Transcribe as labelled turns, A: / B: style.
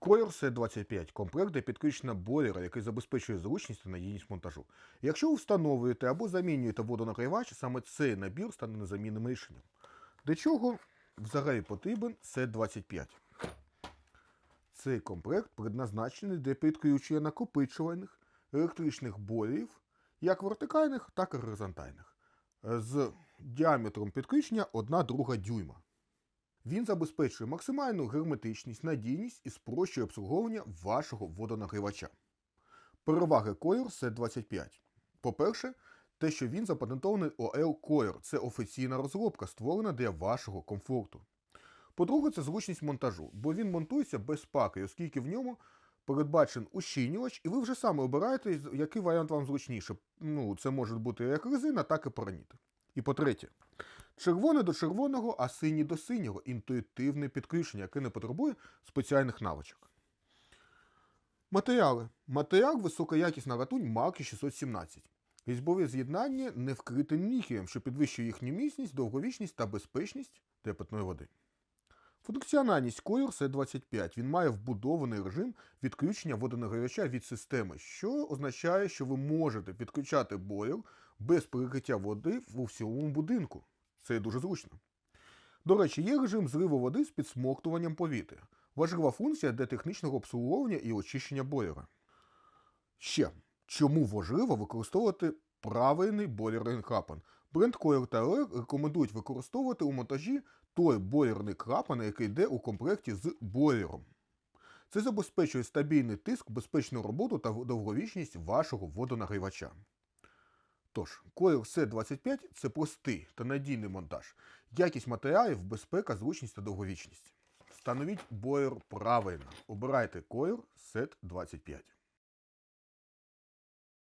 A: Coil C25 – комплект для підключення бойлера, який забезпечує зручність та надійність монтажу. Якщо ви встановлюєте або замінюєте водонагрівач, саме цей набір стане незамінним рішенням. Для чого взагалі потрібен C25? Цей комплект предназначений для підключення накопичувальних електричних бойлерів, як вертикальних, так і горизонтальних, з діаметром підключення 1,2 дюйма. Він забезпечує максимальну герметичність, надійність і спрощує обслуговування вашого водонагрівача. Переваги Coir C25. По-перше, те, що він запатентований OL Coir. Це офіційна розробка, створена для вашого комфорту. По-друге, це зручність монтажу, бо він монтується без паки, оскільки в ньому передбачен ущільнювач, і ви вже саме обираєте, який варіант вам зручніше. Ну, це може бути як резина, так і параніт. І по-третє, червоне до червоного, а синій до синього інтуїтивне підключення, яке не потребує спеціальних навичок. Матеріали. Матеріал високоякісна латунь марки 617. Різьбове з'єднання не вкрите ніхієм, що підвищує їхню міцність, довговічність та безпечність для води. Функціональність Coil C25. Він має вбудований режим відключення водонагрівача від системи, що означає, що ви можете підключати бойлер без перекриття води у всьому будинку. Це дуже зручно. До речі, є режим зриву води з підсмоктуванням повітря. Важлива функція для технічного обслуговування і очищення бойлера. Ще, чому важливо використовувати правильний бойлерний клапан? Бренд Coil та LR рекомендують використовувати у монтажі той бойлерний клапан, який йде у комплекті з бойлером. Це забезпечує стабільний тиск, безпечну роботу та довговічність вашого водонагрівача. Тож, Coil C25 – це простий та надійний монтаж, якість матеріалів, безпека, зручність та довговічність. Встановіть бойлер правильно. Обирайте Coil C25.